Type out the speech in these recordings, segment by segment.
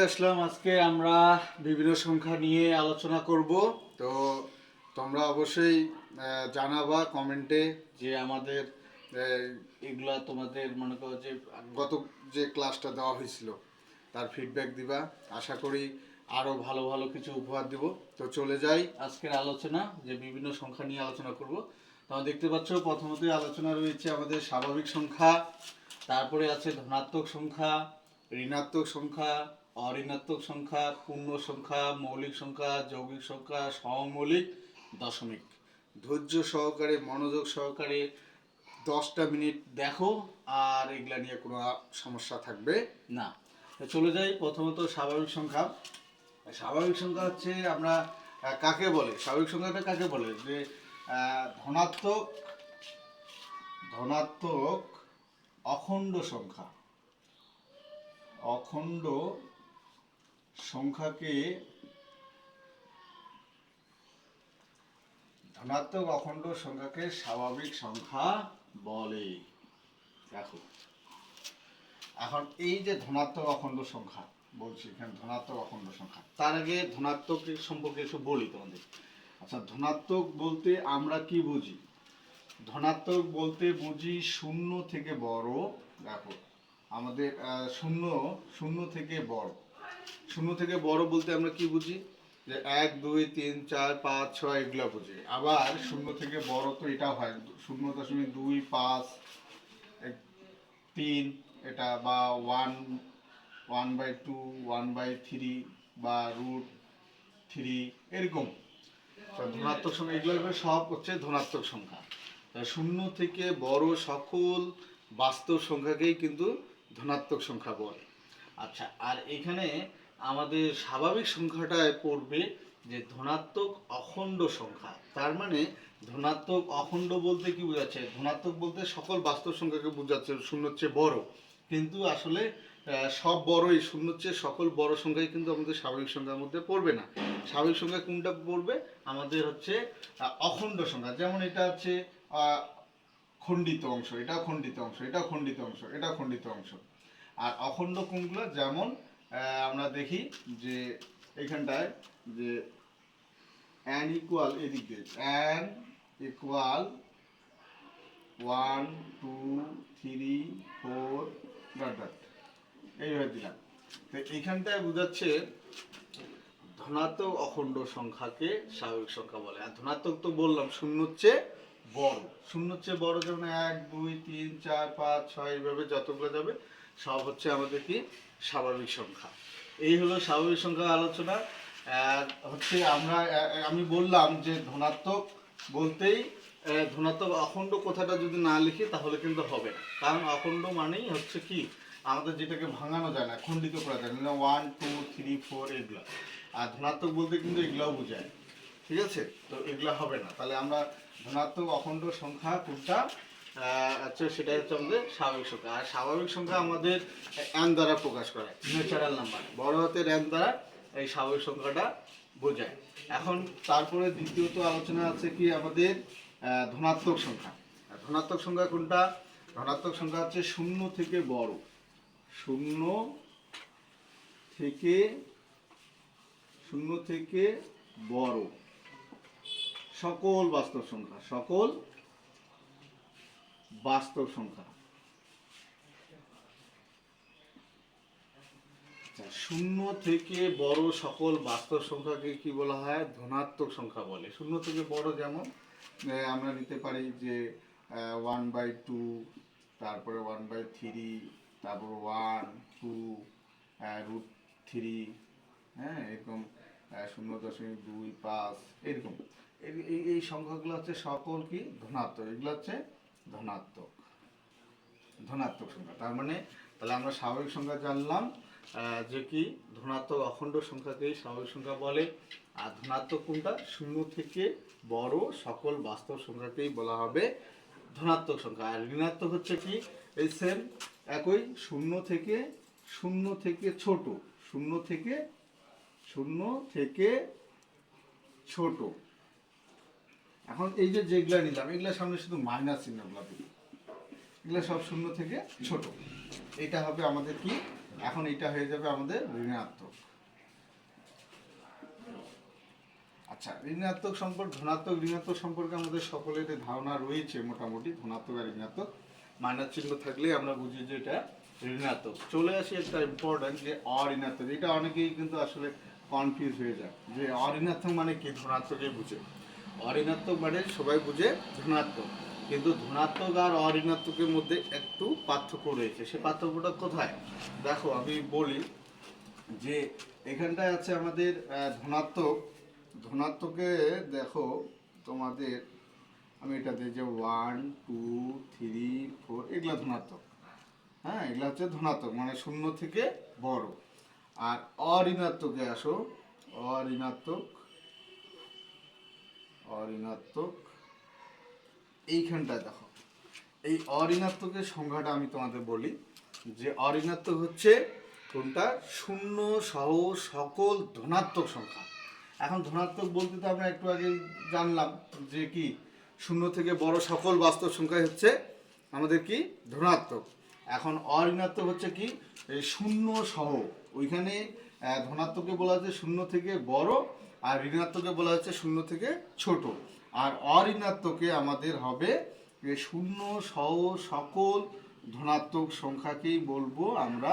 আসলাম। আজকে আমরা বিভিন্ন সংখ্যা নিয়ে আলোচনা করব। তো তোমরা অবশ্যই জানাবা কমেন্টে যে আমাদের এগুলা তোমাদের মনে করো যে গত যে ক্লাসটা দেওয়া হয়েছিল, তার ফিডব্যাক দিবা। আশা করি আরও ভালো ভালো কিছু উপহার দিব। তো চলে যাই আজকের আলোচনা, যে বিভিন্ন সংখ্যা নিয়ে আলোচনা করব। তোমরা দেখতে পাচ্ছ, প্রথমতই আলোচনা রয়েছে আমাদের স্বাভাবিক সংখ্যা, তারপরে আছে ধনাত্মক সংখ্যা, ঋণাত্মক সংখ্যা অঋণাত্মক সংখ্যা, পূর্ণ সংখ্যা, মৌলিক সংখ্যা, যৌগিক সংখ্যা, সমমৌলিক, দশমিক। ধৈর্য সহকারে, মনোযোগ সহকারে দশটা মিনিট দেখো, আর এগুলা নিয়ে কোনো সমস্যা থাকবে না। চলে যাই প্রথমত স্বাভাবিক সংখ্যা। স্বাভাবিক সংখ্যা হচ্ছে আমরা কাকে বলে? স্বাভাবিক সংখ্যাটা কাকে বলে? যে ধনাত্মক ধনাত্মক অখণ্ড সংখ্যা। অখণ্ড সংখ্যাকে ধনাত্মক অখণ্ড সংখ্যাকে স্বাভাবিক সংখ্যা বলে। দেখো, এখন এই যে ধনাত্মক অখণ্ড সংখ্যা বলছি, এখানে ধনাত্মক অখণ্ড সংখ্যা, তার আগে ধনাত্মক সম্পর্কে একটু বলি তোমাদের। আচ্ছা ধনাত্মক বলতে আমরা কি বুঝি? ধনাত্মক বলতে বুঝি শূন্য থেকে বড়, দেখো, আমাদের শূন্য শূন্য থেকে বড়। শূন্য থেকে বড় বলতে আমরা কি বুঝি? যে এক, দুই, তিন, চার, পাঁচ, ছয় এগুলো বুঝি। আবার শূন্য থেকে বড় তো এটা হয়। শূন্য দশমিক দুই, পাঁচ তিন, এটা বা one one by two one by three বা রুট থ্রি এরকম। ধনাত্মক সংখ্যা এগুলো সব হচ্ছে ধনাত্মক সংখ্যা। শূন্য থেকে বড় সকল বাস্তব সংখ্যাকেই কিন্তু ধনাত্মক সংখ্যা বলে। আচ্ছা আর এখানে আমাদের স্বাভাবিক সংখ্যাটায় পড়বে যে ধনাত্মক অখণ্ড সংখ্যা। তার মানে ধনাত্মক অখণ্ড বলতে কি বোঝাচ্ছে? ধনাত্মক বলতে সকল বাস্তব সংখ্যাকে বোঝাচ্ছে, শূন্য হচ্ছে বড়। কিন্তু আসলে সব বড়ই, শূন্য হচ্ছে সকল বড় সংখ্যাই কিন্তু আমাদের স্বাভাবিক সংখ্যার মধ্যে পড়বে না। স্বাভাবিক সংখ্যা কোনটা পড়বে? আমাদের হচ্ছে অখণ্ড সংখ্যা। যেমন এটা হচ্ছে খণ্ডিত অংশ, এটা খণ্ডিত অংশ, এটা খণ্ডিত অংশ, এটা খণ্ডিত অংশ। আর অখণ্ড কোনগুলো যেমন আমরা দেখি যে এখানটায় যে অ্যান ইকুয়াল এদিক দিয়ে an equal one two three four dot dot এইভাবে দিলাম। তো এইখানটায় বোঝাচ্ছে ধনাত্মক অখণ্ড সংখ্যাকে স্বাভাবিক সংখ্যা বলে। আর ধনাত্মক তো বললাম, শূন্য হচ্ছে বড়। শূন্য হচ্ছে বড় যেমন এক, দুই, তিন, চার, পাঁচ, ছয়, এইভাবে যতগুলো যাবে সব হচ্ছে আমাদের কি? স্বাভাবিক সংখ্যা। এই হলো স্বাভাবিক সংখ্যা আলোচনা। হচ্ছে আমরা আমি বললাম যে ধনাত্মক বলতেই ধনাত্মক অখণ্ড কথাটা যদি না লিখি তাহলে কিন্তু হবে না। কারণ অখণ্ড মানেই হচ্ছে কি? আমাদের যেটাকে ভাঙানো যায় না, খণ্ডিত করা যায় না। ওয়ান টু থ্রি ফোর এগুলো। আর ধনাত্মক বলতে কিন্তু এগুলাও বোঝায়। ঠিক আছে? তো এগুলা হবে না। তাহলে আমরা ধনাত্মক অখণ্ড সংখ্যা কোনটা? আহ, হচ্ছে সেটা হচ্ছে আমাদের স্বাভাবিক সংখ্যা। আর স্বাভাবিক সংখ্যা আমাদের এন দ্বারা প্রকাশ করে ন্যাচারাল নাম্বার বড় হাতের এন দ্বারা এই স্বাভাবিক সংখ্যাটা বোঝায়। এখন তারপরে দ্বিতীয়ত আলোচনা আছে কি আমাদের ধনাত্মক সংখ্যা। ধনাত্মক সংখ্যা কোনটা? ধনাত্মক সংখ্যা হচ্ছে শূন্য থেকে বড়। শূন্য থেকে শূন্য থেকে বড়। সকল বাস্তব সংখ্যা সকল বাস্তব সংখ্যা। আচ্ছা, শূন্য থেকে বড় সকল বাস্তব সংখ্যাকে কি বলা হয়? ধনাত্মক সংখ্যা বলে। শূন্য থেকে বড় যেমন আমরা নিতে পারি যে ওয়ান বাই টু তারপরে ওয়ান বাই থ্রি তারপর ওয়ান টু রুট থ্রি হ্যাঁ এরকম শূন্য দশমিক দুই পাঁচ এরকম। এই- এই এই সংখ্যাগুলো হচ্ছে সকল কি? ধনাত্মক। এগুলো হচ্ছে ধনাত্মক ধনাত্মক সংখ্যা। তার মানে তাহলে আমরা স্বাভাবিক সংখ্যা জানলাম যে কি? ধনাত্মক অখণ্ড সংখ্যাকেই স্বাভাবিক সংখ্যা বলে। আর ধনাত্মক কোনটা? শূন্য থেকে বড় সকল বাস্তব সংখ্যাকেই বলা হবে ধনাত্মক সংখ্যা। আর ঋণাত্মক হচ্ছে কি? এই সেম একই, শূন্য থেকে শূন্য থেকে ছোট, শূন্য থেকে শূন্য থেকে ছোট। এখন এই যে যেগুলা নিলাম, এগুলা সামনে শুধু মাইনাস চিহ্নগুলো দিই এগুলো সব শূন্য থেকে ছোট। এটা হবে আমাদের কি? এখন এটা হয়ে যাবে আমাদের ঋণাত্মক। আচ্ছা ঋণাত্মক সম্পর্ক, ধনাত্মক, ঋণাত্মক সম্পর্কে আমাদের সকলের ধারণা রয়েছে মোটামুটি, ধনাত্মক আর ঋণাত্মক। মাইনাস চিহ্ন থাকলে আমরা বুঝি যে এটা ঋণাত্মক। চলে আসি একটা ইম্পর্টেন্ট যে অঋণাত্মক। এটা অনেকেই কিন্তু আসলে কনফিউজ হয়ে যায় যে অঋণাত্মক মানে কি? ধনাত্মকে বুঝে। অঋণাত্মক মানে সবাই বুঝে ধনাত্মক। কিন্তু ধনাত্মক আর অঋণাত্মকের মধ্যে একটু পার্থক্য রয়েছে। সে পার্থক্যটা কোথায়? দেখো, আমি বলি যে এখানটায় আছে আমাদের ধনাত্মক। ধনাত্মকে দেখো, তোমাদের আমি এটা দিই যে ওয়ান টু থ্রি ফোর এগুলা ধনাত্মক। হ্যাঁ এগুলা হচ্ছে ধনাত্মক মানে শূন্য থেকে বড়। আর অঋণাত্মকে আসো অঋণাত্মক অঋণাত্মক। এইখানটায় দেখো। এই অঋণাত্মকের সংখ্যাটা আমি তোমাদের বলি যে অঋণাত্মক হচ্ছে কোনটা? শূন্য সহ সকল, ধনাত্মক সংখ্যা। এখন ধনাত্মক বলতে তো আমরা একটু আগে জানলাম যে কি? শূন্য থেকে বড় সকল বাস্তব সংখ্যা হচ্ছে আমাদের কি? ধনাত্মক। এখন অঋণাত্মক হচ্ছে কি? শূন্য, সহ। ওইখানে ধনাত্মকে বলা হচ্ছে শূন্য থেকে বড় আর ঋণাত্মকে বলা হচ্ছে শূন্য থেকে ছোট। আর অঋণাত্মকে আমাদের হবে যে শূন্য সহ সকল ধনাত্মক সংখ্যাকেই বলব আমরা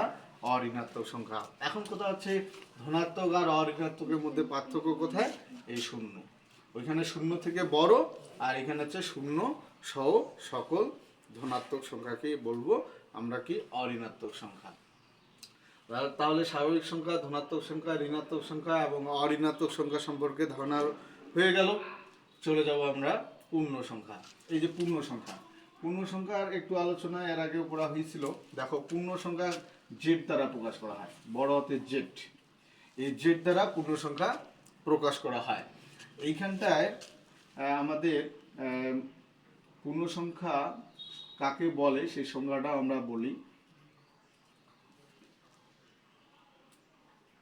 অঋণাত্মক সংখ্যা। এখন কোথায় হচ্ছে ধনাত্মক আর অঋণাত্মকের মধ্যে পার্থক্য কোথায়? এই শূন্য। ওইখানে শূন্য থেকে বড় আর এখানে হচ্ছে শূন্য সহ সকল ধনাত্মক সংখ্যাকেই বলব আমরা কি অঋণাত্মক সংখ্যা। তাহলে- স্বাভাবিক সংখ্যা, ধনাত্মক সংখ্যা, ঋণাত্মক সংখ্যা এবং অঋণাত্মক সংখ্যা সম্পর্কে ধারণা হয়ে গেল। চলে যাব আমরা পূর্ণ সংখ্যা। এই যে পূর্ণ সংখ্যা, পূর্ণ সংখ্যার একটু আলোচনা এর আগেও করা হয়েছিল। দেখো, পূর্ণ সংখ্যা জেড দ্বারা প্রকাশ করা হয়, বড় হাতে জেড এই জেড দ্বারা পূর্ণ সংখ্যা প্রকাশ করা হয়। এইখানটায় আমাদের পূর্ণ সংখ্যা কাকে বলে, সেই সংখ্যাটা আমরা বলি।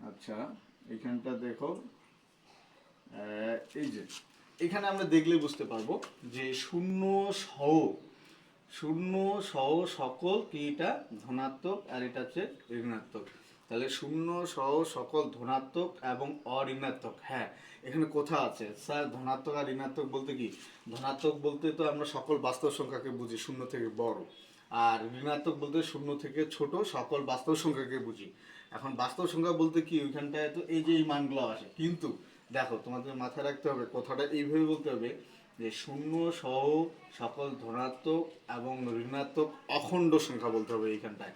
আচ্ছা এখানটা দেখো। এই যে, এখানে আমরা দেখলে বুঝতে পারব যে শূন্য সহ শূন্য সহ সকল কি এটা? ধনাত্মক আর এটা হচ্ছে ঋণাত্মক। তাহলে শূন্য সহ সকল ধনাত্মক এবং অঋণাত্মক হ্যাঁ এখানে কোথা আছে? স্যার, ধনাত্মক আর ঋণাত্মক বলতে কি? ধনাত্মক বলতে তো আমরা সকল বাস্তব সংখ্যাকে বুঝি, শূন্য থেকে বড়। আর ঋণাত্মক বলতে শূন্য থেকে ছোট সকল বাস্তব সংখ্যাকে বুঝি। এখন বাস্তব সংখ্যা বলতে কি, ওইখানটায় তো এই যে এই মানগুলো আসে। কিন্তু দেখো, তোমাদের মাথায় রাখতে হবে, কথাটা এইভাবে বলতে হবে যে শূন্য সহ সকল ধনাত্মক এবং ঋণাত্মক অখণ্ড সংখ্যা বলতে হবে এইখানটায়।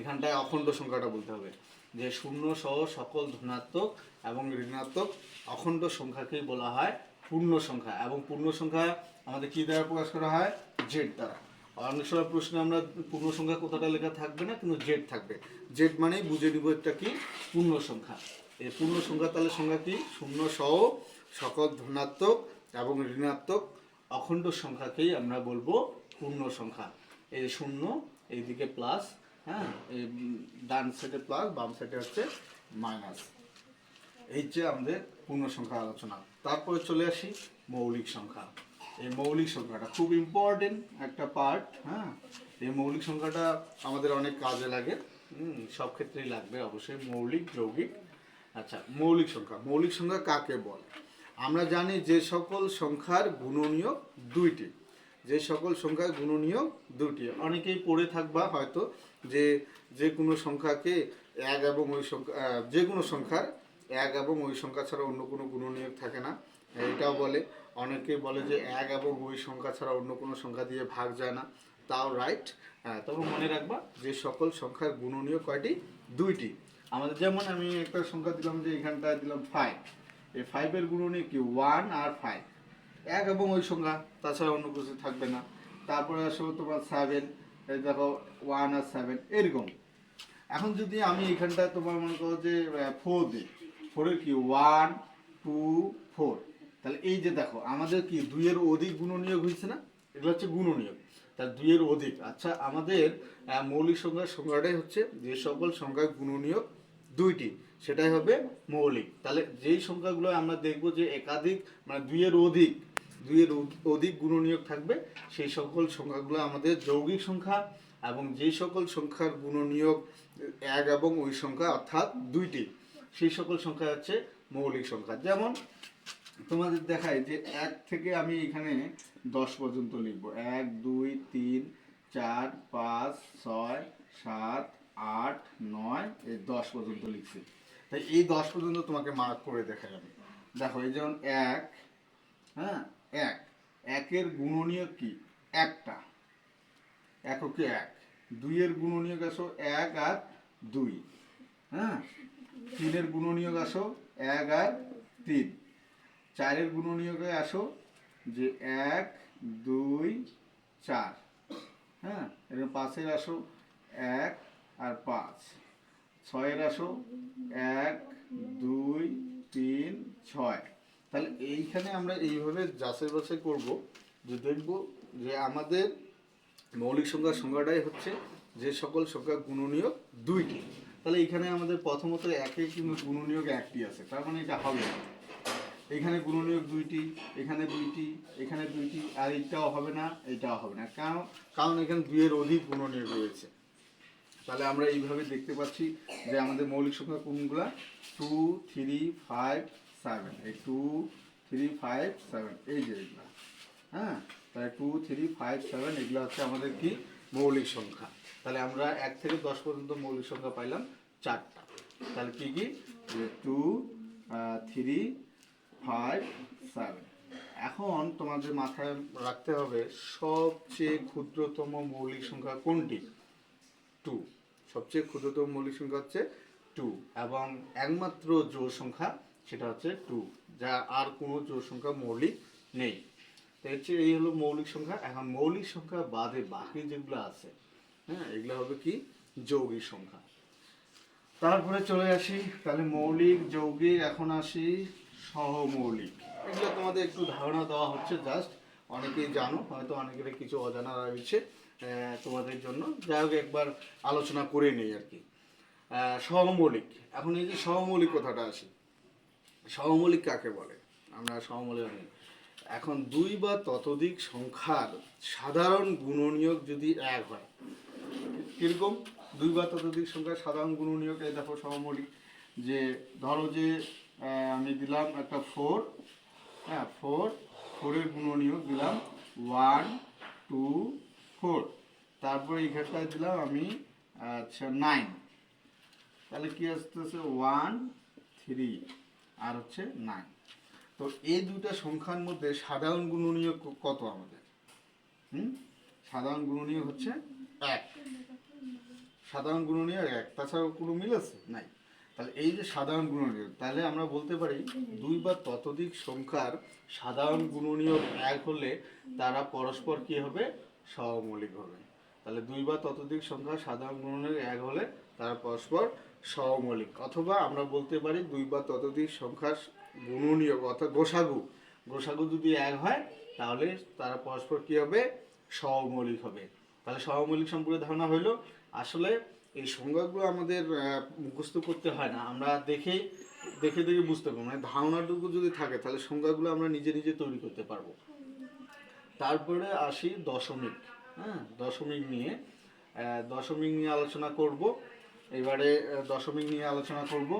এখানটায় অখণ্ড সংখ্যাটা বলতে হবে। যে শূন্য সহ সকল ধনাত্মক এবং ঋণাত্মক অখণ্ড সংখ্যাকেই বলা হয় পূর্ণ সংখ্যা। এবং পূর্ণ সংখ্যা আমাদের কি দ্বারা প্রকাশ করা হয়? জেড দ্বারা। অনেক সময় প্রশ্নে আমরা পূর্ণ সংখ্যা কোথাটা লেখা থাকবে না, কিন্তু জেড থাকবে। জেড মানেই বুঝে নিব এটা কি? পূর্ণ সংখ্যা। এই পূর্ণ সংখ্যা তাহলে সংখ্যা কি? শূন্য, সহ, সকল, ধনাত্মক এবং ঋণাত্মক অখণ্ড সংখ্যাকেই আমরা বলব পূর্ণ সংখ্যা। এই শূন্য, এইদিকে প্লাস হ্যাঁ? এই ডান সাইডে প্লাস বাম সাইডে হচ্ছে মাইনাস এই যে আমাদের পূর্ণ সংখ্যা আলোচনা। তারপরে চলে আসি মৌলিক সংখ্যা। এই মৌলিক সংখ্যাটা খুব ইম্পর্টেন্ট একটা পার্ট হ্যাঁ? এই মৌলিক সংখ্যাটা আমাদের অনেক কাজে লাগে সব ক্ষেত্রেই লাগবে অবশ্যই, মৌলিক, যৌগিক। আচ্ছা মৌলিক সংখ্যা মৌলিক সংখ্যা কাকে বলে? আমরা জানি যে সকল সংখ্যার গুণনীয় দুইটি, যে সকল সংখ্যার গুণনীয় দুটি অনেকেই পড়ে থাকবা হয়তো যে যে কোনো সংখ্যাকে এক এবং ওই সংখ্যা যে কোনো সংখ্যার এক এবং ওই সংখ্যা ছাড়া অন্য কোনো গুণনীয়ক থাকে না। এটাও বলে। অনেকেই বলে যে এক এবং ওই সংখ্যা ছাড়া অন্য কোনো সংখ্যা দিয়ে ভাগ যায় না। তাও রাইট হ্যাঁ তবে মনে রাখবা যে সকল সংখ্যার গুণনীয় কয়টি? দুইটি। আমাদের যেমন আমি একটা সংখ্যা দিলাম যে এখানটায় দিলাম ফাইভ এই ফাইভের গুণনীয় কি? ওয়ান আর ফাইভ এক এবং ওই সংখ্যা, তাছাড়া অন্য কিছু থাকবে না। তারপরে আসবে তোমার সেভেন এই দেখো ওয়ান আর সেভেন এরকম। এখন যদি আমি এখানটায় তোমার মনে করো যে ফোর দিই ফোরের কি? ওয়ান টু ফোর তাহলে এই যে দেখো, আমাদের কি দুইয়ের অধিক গুণনীয়ক হয়েছে না? এগুলো হচ্ছে গুণনীয়ক। তার দুইয়ের অধিক। আচ্ছা আমাদের মৌলিক সংখ্যার সংখ্যাটাই হচ্ছে যে সকল সংখ্যার গুণনীয়ক দুইটি, সেটাই হবে মৌলিক। তাহলে যেই সংখ্যাগুলো আমরা দেখব যে একাধিক মানে দুইয়ের অধিক দুইয়ের অধিক গুণনীয়ক থাকবে, সেই সকল সংখ্যাগুলো আমাদের যৌগিক সংখ্যা এবং যেই সকল সংখ্যার গুণনীয়ক এক এবং ওই সংখ্যা অর্থাৎ দুইটি, সেই সকল সংখ্যা হচ্ছে মৌলিক সংখ্যা। যেমন তোমাদের দেখায় যে এক থেকে আমি এখানে দশ পর্যন্ত লিখব। এক, দুই, তিন, চার, পাঁচ, ছয়, সাত, আট, নয়, এই দশ পর্যন্ত লিখছি। তাই এই দশ পর্যন্ত তোমাকে মার্ক করে দেখাই আমি। দেখো, এই যেমন এক হ্যাঁ এক। একের গুণনীয়ক কি? একটা। এককে এক। দুইয়ের গুণনীয়ক আসো এক আর দুই। হ্যাঁ তিনের গুণনীয়ক আসো এক আর তিন। চারের গুণনীয়কে আসো যে এক, দুই, চার। হ্যাঁ এরকম পাঁচের আসো এক আর পাঁচ। ছয়ের আসো এক, দুই, তিন, ছয়। তাহলে এইখানে আমরা এইভাবে যাচাই বাছাই করব, যে দেখব যে আমাদের মৌলিক সংখ্যার সংখ্যাটাই হচ্ছে যে সকল সংখ্যা গুণনীয়ক দুইটি। তাহলে এখানে আমাদের প্রথমত একে কিন্তু গুণনীয়ক একটি আছে, তার মানে এটা হবে এখানে গুণনীয়ক দুইটি, এখানে দুইটি এখানে দুইটি, আর এইটাও হবে না, এইটাও হবে না। কারণ কারণ এখানে দুইয়ের অধিক গুণনীয়ক রয়েছে। তাহলে আমরা এইভাবে দেখতে পাচ্ছি যে আমাদের মৌলিক সংখ্যা কোনগুলা? টু থ্রি ফাইভ সেভেন এই টু থ্রি ফাইভ সেভেন এই যে এগুলা। হ্যাঁ? তাহলে টু থ্রি ফাইভ সেভেন এগুলো হচ্ছে আমাদের কি? মৌলিক সংখ্যা। তাহলে আমরা এক থেকে দশ পর্যন্ত মৌলিক সংখ্যা পাইলাম চারটা। তাহলে কি কি? টু থ্রি ফাইভ সেভেন এখন তোমাদের মাথায় রাখতে হবে সবচেয়ে ক্ষুদ্রতম মৌলিক সংখ্যা কোনটি? টু সবচেয়ে ক্ষুদ্রতম মৌলিক সংখ্যা হচ্ছে টু এবং একমাত্র জোড় সংখ্যা সেটা হচ্ছে টু যা আর কোনো জোড় সংখ্যা মৌলিক নেই। তো হচ্ছে এই হলো মৌলিক সংখ্যা। এখন মৌলিক সংখ্যা বাদে বাকি যেগুলো আছে হ্যাঁ এগুলো হবে কি? যৌগিক সংখ্যা। তারপরে চলে আসি, তাহলে মৌলিক, যৌগিক, এখন আসি সহমৌলিক। এগুলো তোমাদের একটু ধারণা দেওয়া হচ্ছে জাস্ট অনেকেই জানো, হয়তো অনেকের কিছু অজানা রয়েছে তোমাদের জন্য। যাই হোক, একবার আলোচনা করে নেই আর কি। সহমৌলিক। এখন এই যে সহমৌলিক কথাটা আসি। সহমৌলিক কাকে বলে? আমরা সহমৌলিক। এখন দুই বা ততোধিক সংখ্যার সাধারণ গুণনীয়ক যদি এক হয়, কীরকম? দুই বা ততোধিক সংখ্যার সাধারণ গুণনীয়ক এই দেখো সহমৌলিক। যে ধরো যে আমি দিলাম একটা ফোর হ্যাঁ ফোর ফোরের গুণনীয়ক দিলাম ওয়ান টু ফোর তারপরে এখানটায় দিলাম আমি আচ্ছা নাইন তাহলে কি আসতেছে? ওয়ান থ্রি আর হচ্ছে নাইন তো এই দুইটা সংখ্যার মধ্যে সাধারণ গুণনীয়ক ক- কত আমাদের? হুম? সাধারণ গুণনীয়ক হচ্ছে এক। সাধারণ গুণনীয়ক এক। তাছাড়া কোনো মিল আছে? নাই। তাহলে এই যে সাধারণ গুণনীয়ক, তাহলে আমরা বলতে পারি দুই বা ততোধিক সংখ্যার সাধারণ গুণনীয়ক এক হলে তারা পরস্পর কি হবে? সহমৌলিক হবে। তাহলে দুই বা ততোধিক সংখ্যার সাধারণ গুণনীয়ক এক হলে তারা পরস্পর সহমৌলিক অথবা আমরা বলতে পারি দুই বা ততোধিক সংখ্যার গুণনীয়ক, অর্থাৎ গোসাগু গোসাগু যদি এক হয়, তাহলে তারা পরস্পর কি হবে? সহমৌলিক হবে। তাহলে সহমৌলিক সম্পর্কে ধারণা হইল, আসলে এই সংজ্ঞাগুলো আমাদের মুখস্থ করতে হয় না। আমরা দেখেই দেখে দেখে বুঝতে পারব। মানে ধারণাটুকু যদি থাকে, তাহলে সংজ্ঞাগুলো আমরা নিজে নিজে তৈরি করতে পারব। তারপরে আসি দশমিক হ্যাঁ? দশমিক নিয়ে দশমিক নিয়ে আলোচনা করব। এবারে দশমিক নিয়ে আলোচনা করব,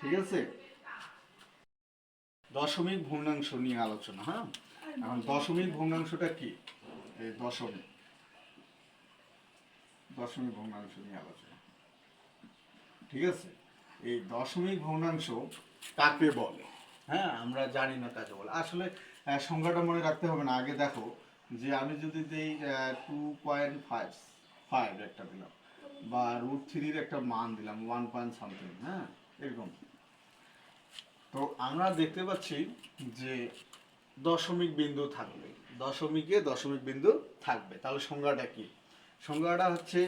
ঠিক আছে? দশমিক ভগ্নাংশ নিয়ে আলোচনা হ্যাঁ? এখন দশমিক ভগ্নাংশটা কি? এই দশমিক দশমিক ভগ্নাংশ নিয়ে আলোচনা। ঠিক আছে? এই দশমিক ভগ্নাংশ কাকে বলে? হ্যাঁ আমরা জানি না কাকে বলে। আসলে সংজ্ঞাটা মনে রাখতে হবে না। আগে দেখো যে আমি যদি দিই টু পয়েন্ট ফাইভ ফাইভ একটা দিলাম, বা রুট থ্রির একটা মান দিলাম ওয়ান পয়েন্ট সামথিং হ্যাঁ এরকম। তো আমরা দেখতে পাচ্ছি যে দশমিক বিন্দু থাকবে। দশমিকে দশমিক বিন্দু থাকবে। তাহলে সংজ্ঞাটা কি? সংজ্ঞাটা হচ্ছে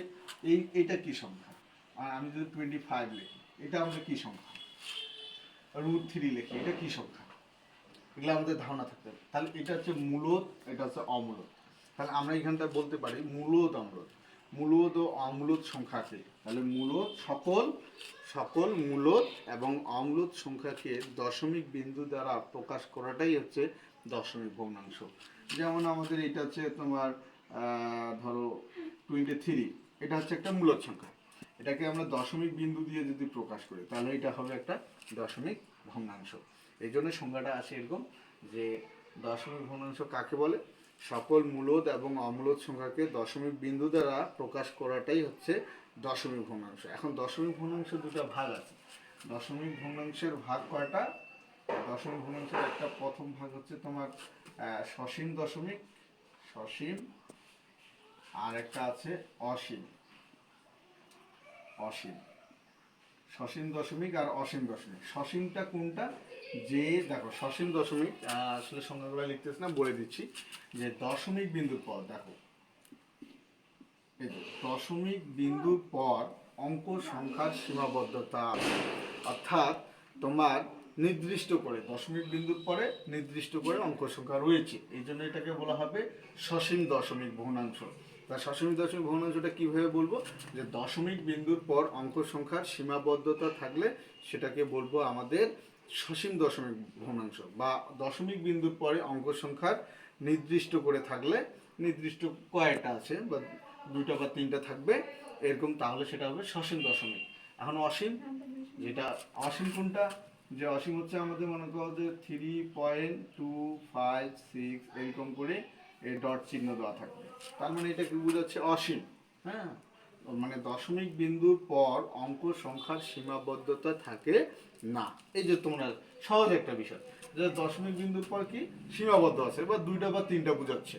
এই, এটা কি সংখ্যা আর আমি যদি টোয়েন্টি ফাইভ লিখি, এটা আমাদের কী সংখ্যা? রুট থ্রি লিখি, এটা কী সংখ্যা? এগুলো আমাদের ধারণা থাকতে হবে। তাহলে এটা হচ্ছে মূলত এটা হচ্ছে অমূলত তাহলে আমরা এখানটা বলতে পারি মূলত অমূলত মূলত ও অমূলত সংখ্যাকে, তাহলে মূলত সকল সকল মূলত এবং অমূলত সংখ্যাকে দশমিক বিন্দু দ্বারা প্রকাশ করাটাই হচ্ছে দশমিক ভগ্নাংশ। যেমন আমাদের এটা হচ্ছে তোমার ধরো টোয়েন্টি থ্রি এটা হচ্ছে একটা মূলত সংখ্যা। এটাকে আমরা দশমিক বিন্দু দিয়ে যদি প্রকাশ করি, তাহলে এটা হবে একটা দশমিক ভগ্নাংশ। এই জন্য সংজ্ঞাটা আসে এরকম যে দশমিক ভগ্নাংশ কাকে বলে? সকল মূলদ এবং অমূলদ সংখ্যাকে দশমিক বিন্দু দ্বারা প্রকাশ করাটাই হচ্ছে দশমিক ভগ্নাংশ। এখন দশমিক ভগ্নাংশ দুটো ভাগ আছে। দশমিক ভগ্নাংশের ভাগ কয়টা? দশমিক ভগ্নাংশের একটা প্রথম ভাগ হচ্ছে তোমার সসীম দশমিক, সসীম, আর একটা আছে অসীম। অসীম। সসীম দশমিক আর অসীম দশমিক। সসীমটা কোনটা? যে, দেখো, সসীম দশমিক আসলে সংখ্যাগুলো লিখতেছি না, বলে দিচ্ছি। যে দশমিক বিন্দুর পর দেখো। দশমিক বিন্দুর পর অঙ্ক সংখ্যার সীমাবদ্ধতা। অর্থাৎ, তোমার নির্দিষ্ট করে, দশমিক বিন্দুর পরে নির্দিষ্ট করে অঙ্ক সংখ্যা রয়েছে। এই জন্য এটাকে বলা হবে সসীম দশমিক ভগ্নাংশ তা সসীম দশমিক ভগ্নাংশটা কীভাবে বলব? যে দশমিক বিন্দুর পর অঙ্ক সংখ্যার সীমাবদ্ধতা থাকলে সেটাকে বলব আমাদের সসীম দশমিক ভগ্নাংশ বা দশমিক বিন্দুর পরে অঙ্ক সংখ্যার নির্দিষ্ট করে থাকলে নির্দিষ্ট কয়টা আছে বা দুইটা বা তিনটা থাকবে, এরকম তাহলে সেটা হবে সসীম দশমিক। এখন অসীম, যেটা অসীম কোনটা? যে অসীম হচ্ছে আমাদের মনে করো যে three point two five six এরকম করে ডট চিহ্ন দেওয়া থাকবে। তার মানে এটা কি বোঝাচ্ছে অসীম। হ্যাঁ? মানে দশমিক বিন্দুর পর অঙ্ক সংখ্যার সীমাবদ্ধতা থাকে না। এই যে তোমরা, সহজ একটা বিষয়। যে দশমিক বিন্দুর পর কি? সীমাবদ্ধ আছে বা দুইটা বা তিনটা বোঝাচ্ছে।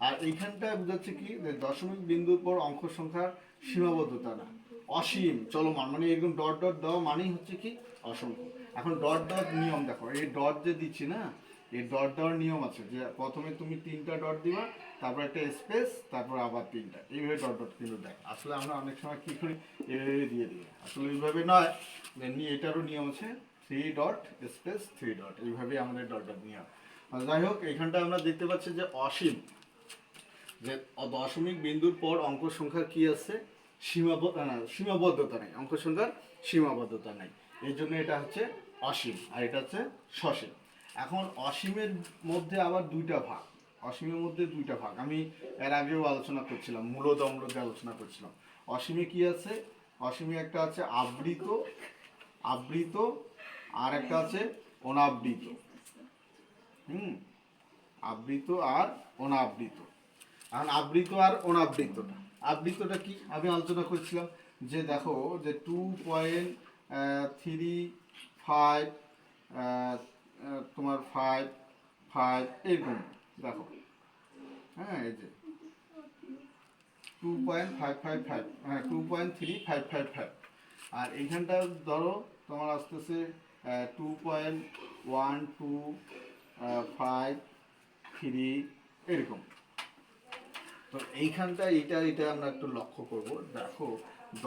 আর এইখানটায় বোঝাচ্ছে কি? যে দশমিক বিন্দুর পর অঙ্ক সংখ্যার সীমাবদ্ধতা না। অসীম, চলমান মানে এরকম ডট ডট দেওয়া মানেই হচ্ছে কি? অসংখ্য। এখন ডট ডট নিয়ম দেখো, এই ডট যে দিচ্ছি না এই ডট দেওয়ার নিয়ম আছে যে প্রথমে তুমি তিনটা ডট দিবা, তারপর একটা স্পেস তারপর আবার তিনটা। এইভাবে ডট ডট কিন্তু দেয়। আসলে আমরা অনেক সময় কি করি? এইভাবে দিয়ে দিই। আসলে এইভাবে নয়। এমনি এটারও নিয়ম আছে three dot space three dot এইভাবেই আমাদের ডট ডট নিয়ম। যাই হোক, এখানটা আমরা দেখতে পাচ্ছি যে অসীম। যে দশমিক বিন্দুর পর অঙ্ক সংখ্যা কি আছে? সীমাবদ্ধ সীমাবদ্ধতা নেই। অঙ্ক সংখ্যার সীমাবদ্ধতা নেই। এই জন্য এটা হচ্ছে অসীম। আর এটা হচ্ছে সসীম। এখন অসীমের মধ্যে আবার দুইটা ভাগ। অসীমের মধ্যে দুইটা ভাগ। আমি এর আগেও আলোচনা করছিলাম, মূলদ অম্লদে আলোচনা করছিলাম। অসীমে কি আছে? অসীমে একটা আছে আবৃত আবৃত, আর একটা আছে অনাবৃত। হুম? আবৃত আর অনাবৃত। এখন আবৃত আর অনাবৃতটা। আবৃতটা কি? আমি আলোচনা করছিলাম যে দেখো যে টু পয়েন্ট থ্রি ফাইভ তোমার ফাইভ ফাইভ এরকম দেখো। হ্যাঁ এই যে। Two point five five five হ্যাঁ two point three five five five আর এইখানটা ধরো, তোমার আসতেছে two point one two five three এরকম। তো এইখানটা এটা এটা আমরা একটু লক্ষ্য করব। দেখো,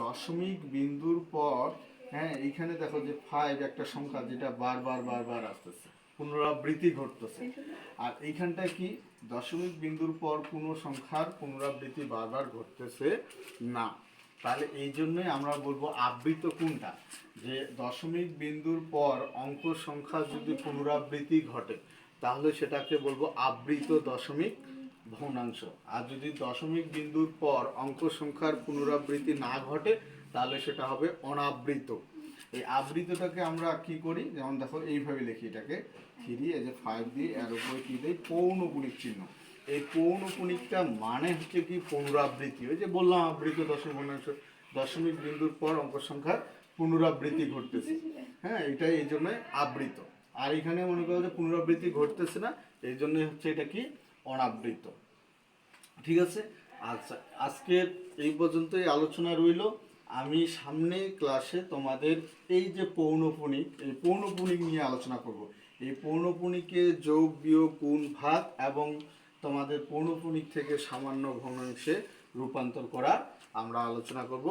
দশমিক বিন্দুর পর হ্যাঁ এইখানে দেখো যে ফাইভ একটা সংখ্যা যেটা বারবার বারবার আসতেছে, পুনরাবৃত্তি ঘটতেছে। আর এইখানটায় কি? দশমিক বিন্দুর পর কোনো সংখ্যার পুনরাবৃত্তি বারবার ঘটতেছে না। তাহলে এই জন্যই আমরা বলব আবৃত কোনটা? যে দশমিক বিন্দুর পর অঙ্ক সংখ্যা যদি পুনরাবৃত্তি ঘটে, তাহলে সেটাকে বলব আবৃত দশমিক ভগ্নাংশ। আর যদি দশমিক বিন্দুর পর অঙ্ক সংখ্যার পুনরাবৃত্তি না ঘটে তাহলে সেটা হবে অনাবৃত। এই আবৃতটাকে আমরা কি করি? যেমন দেখো, এইভাবে লিখি এটাকে। থ্রি, এই যে ফাইভ দিয়ে, এর উপরে কি দেয় পৌনপুণিক চিহ্ন। এই পৌনপুণিকটা মানে হচ্ছে কি? পুনরাবৃত্তি। ওই যে বললাম, আবৃত দশমিক ভগ্নাংশ দশমিক বিন্দুর পর অঙ্ক সংখ্যার পুনরাবৃত্তি ঘটতেছে। হ্যাঁ এটা এই জন্য আবৃত। আর এখানে মনে করো যে পুনরাবৃত্তি ঘটতেছে না, এই জন্য হচ্ছে এটা কি? অনাবৃত। ঠিক আছে? আচ্ছা আজকের এই পর্যন্তই আলোচনা রইল। আমি সামনে ক্লাসে তোমাদের এই যে পৌনপুণিক এই পৌনপুণিক নিয়ে আলোচনা করব। এই পৌনপুণিকে যোগ, বিয়োগ, গুণ, ভাগ এবং তোমাদের পৌনপুণিক থেকে সামান্য ভগ্নাংশে রূপান্তর করা আমরা আলোচনা করব।